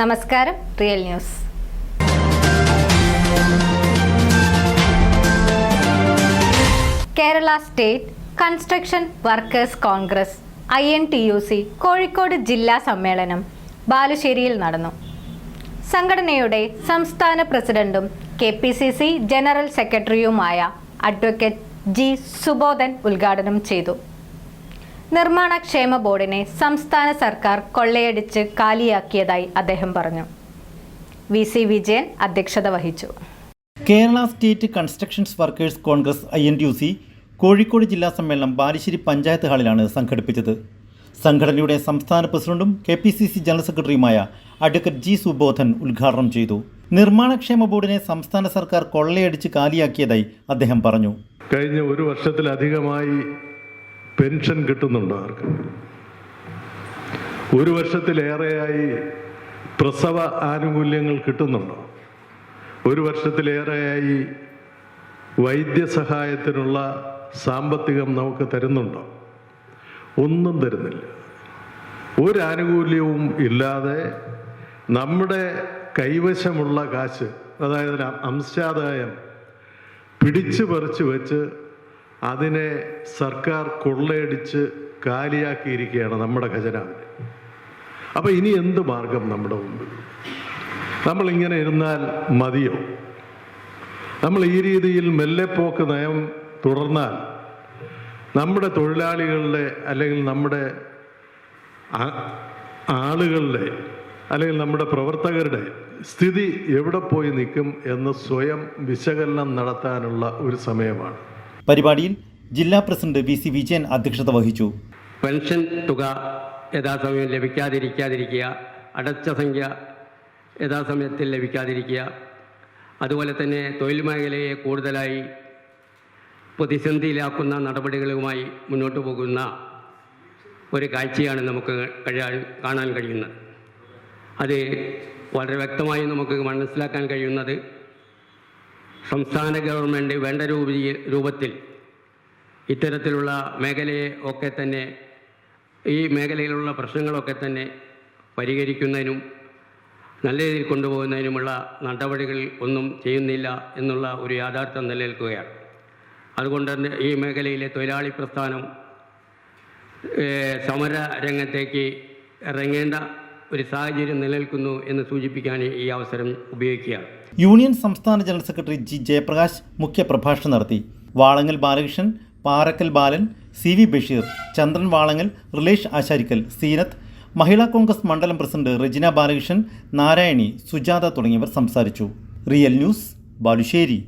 നമസ്കാരം real news. Kerala state construction workers Congress I N T U C Kozhikode ജില്ലാ സമ്മേളനം ബാലുശ്ശേരിയിൽ നടന്നു. സംഘടനയുടെ സംസ്ഥാന പ്രസിഡന്റും K P C C general സെക്രട്ടറിയുമായ അഡ്വക്കേറ്റ് ജി സുബോധൻ ഉദ്ഘാടനം ചെയ്തു. നിർമ്മാണ ക്ഷേമ ബോർഡിനെ സംസ്ഥാന സർക്കാർ കൊള്ളയടിച്ച് കാലിയാക്കിയതായി അദ്ദേഹം പറഞ്ഞു. വി സി വിജയൻ അധ്യക്ഷത വഹിച്ചു. Kerala state constructions workers Congress I N T U C Kozhikode ജില്ലാ സമ്മേളനം ബാലുശ്ശേരി പഞ്ചായത്ത് ഹാളിലാണ് സംഘടിപ്പിച്ചത്. സംഘടനയുടെ സംസ്ഥാന പ്രസിഡന്റും K P C C general സെക്രട്ടറിയുമായ അഡ്വക്കേറ്റ് ജി സുബോധൻ ഉദ്ഘാടനം ചെയ്തു. നിർമ്മാണക്ഷേമ ബോർഡിനെ സംസ്ഥാന സർക്കാർ കൊള്ളയടിച്ച് കാലിയാക്കിയതായി അദ്ദേഹം പറഞ്ഞു. കഴിഞ്ഞ ഒരു വർഷത്തിലധികമായി പെൻഷൻ കിട്ടുന്നുണ്ടോ അവർക്ക്. ഒരു വർഷത്തിലേറെയായി പ്രസവ ആനുകൂല്യങ്ങൾ കിട്ടുന്നുണ്ടോ. ഒരു വർഷത്തിലേറെയായി വൈദ്യസഹായത്തിനുള്ള സാമ്പത്തികം നമുക്ക് തരുന്നുണ്ടോ. ഒന്നും തരുന്നില്ല. ഒരു ആനുകൂല്യവും ഇല്ലാതെ നമ്മുടെ കൈവശമുള്ള കാശ് അതായത് അംശാദായം പിടിച്ചു പറിച്ചു വെച്ച് അതിനെ സർക്കാർ കൊള്ളയടിച്ച് കാലിയാക്കിയിരിക്കുകയാണ് നമ്മുടെ ഖജനാവിനെ. അപ്പൊ ഇനി എന്ത് മാർഗം നമ്മുടെ മുമ്പിൽ? നമ്മൾ ഇങ്ങനെ ഇരുന്നാൽ മതിയോ? നമ്മൾ ഈ രീതിയിൽ മെല്ലെപ്പോക്ക് നയം തുടർന്നാൽ നമ്മുടെ തൊഴിലാളികളുടെ അല്ലെങ്കിൽ നമ്മുടെ ആളുകളുടെ അല്ലെങ്കിൽ നമ്മുടെ പ്രവർത്തകരുടെ സ്ഥിതി എവിടെ പോയി നിൽക്കും എന്ന് സ്വയം വിശകലനം നടത്താനുള്ള ഒരു സമയമാണ്. പരിപാടിയിൽ ജില്ലാ പ്രസിഡന്റ് വി സി വിജയൻ അധ്യക്ഷത വഹിച്ചു. പെൻഷൻ തുക യഥാസമയം ലഭിക്കാതിരിക്കാതിരിക്കുക അടച്ച സംഖ്യ യഥാസമയത്തിൽ ലഭിക്കാതിരിക്കുക അതുപോലെ തന്നെ തൊഴിൽ മേഖലയെ കൂടുതലായി പ്രതിസന്ധിയിലാക്കുന്ന നടപടികളുമായി മുന്നോട്ട് പോകുന്ന ഒരു കാഴ്ചയാണ് നമുക്ക് കഴിയാൻ കാണാൻ കഴിയുന്നത്. അത് വളരെ വ്യക്തമായി നമുക്ക് മനസ്സിലാക്കാൻ കഴിയുന്നത് സംസ്ഥാന ഗവൺമെന്റ് വേണ്ട രൂപീ രൂപത്തിൽ ഇത്തരത്തിലുള്ള മേഖലയെ ഒക്കെ തന്നെ ഈ മേഖലയിലുള്ള പ്രശ്നങ്ങളൊക്കെ തന്നെ പരിഹരിക്കുന്നതിനും നല്ല രീതിയിൽ കൊണ്ടുപോകുന്നതിനുമുള്ള നടപടികൾ ഒന്നും ചെയ്യുന്നില്ല എന്നുള്ള ഒരു യാഥാർത്ഥ്യം നിലനിൽക്കുകയാണ്. അതുകൊണ്ട് തന്നെ ഈ മേഖലയിലെ തൊഴിലാളി പ്രസ്ഥാനം സമര രംഗത്തേക്ക് ഇറങ്ങേണ്ട ഒരു സാഹചര്യം നിലനിൽക്കുന്നു എന്ന് സൂചിപ്പിക്കാൻ ഈ അവസരം ഉപയോഗിക്കുക. യൂണിയൻ സംസ്ഥാന ജനറൽ സെക്രട്ടറി ജി ജയപ്രകാശ് മുഖ്യ പ്രഭാഷണം നടത്തി. Valangal Balakrishnan Parakkal Balan C V Basheer Chandran Valangal Rilesh Asharikkal Seenath Mahila Congress മണ്ഡലം പ്രസിഡന്റ് റെജിന ബാലകൃഷ്ണൻ നാരായണി സുജാത തുടങ്ങിയവർ സംസാരിച്ചു. Real news Balussery.